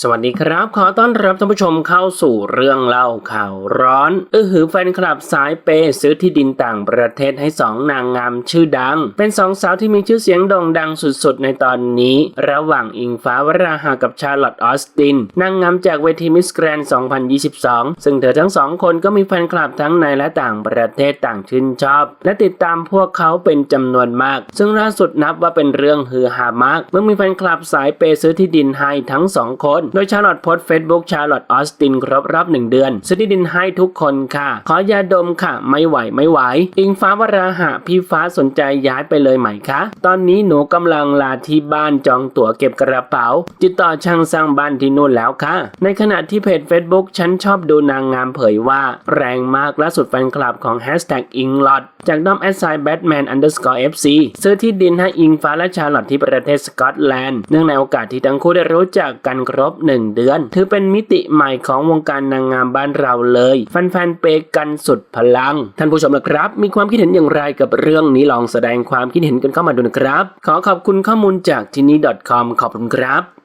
สวัสดีครับ ขอต้อนรับท่านผู้ชมเข้าสู่เรื่องเล่าข่าวร้อน อือหือแฟนคลับสายเปซื้อที่ดินต่างประเทศให้สองนางงามชื่อดัง เป็นสองสาวที่มีชื่อเสียงโด่งดังสุดๆ ในตอนนี้ ระหว่างอิงฟ้าวราหากับชาลอตออสติน นางงามจากเวทีมิสแกรนด์ 2022 ซึ่งเธอทั้งสองคนก็มีแฟนคลับทั้งในและต่างประเทศต่างชื่นชอบ และติดตามพวกเขาเป็นจำนวนมาก ซึ่งล่าสุดนับว่าเป็นเรื่องฮือฮามากเมื่อมีแฟนคลับสายเปซื้อที่ดินให้ทั้งสองคนโดยชาร์ลอตโพสต์เฟซบุ๊กชาร์ลอตออสตินครบรอบหนึ่งเดือน ซื้อที่ดินให้ทุกคนค่ะ ขอยาดมค่ะ ไม่ไหวไม่ไหว อิงฟ้าวราหะพี่ฟ้าสนใจย้ายไปเลยไหมคะ ตอนนี้หนูกำลังลาที่บ้านจองตั๋วเก็บกระเป๋าติดต่อช่างสร้างบ้านที่นู่นแล้วค่ะ ในขณะที่เพจ Facebook ฉันชอบดูนางงามเผยว่า แรงมากล่าสุดแฟนคลับของ Hashtag อิงลอดจากด้อมแอดไซน์แบทแมนอันเดอร์สกอร์เอฟซีซื้อที่ดินให้อิงฟ้าและชาร์ลอตที่ประเทศสกอตแลนด์เนื่องในโอกาสที่ทั้งคู่ได้รู้จักกันครบ1 เดือน ถือเป็นมิติใหม่ของวงการนางงามบ้านเราเลย แฟนๆเปกันสุดพลัง ท่านผู้ชมนะครับ มีความคิดเห็นอย่างไรกับเรื่องนี้ลองแสดงความคิดเห็นกันเข้ามาดูนะครับ ขอขอบคุณข้อมูลจากที่นี่ .com ขอบคุณครับ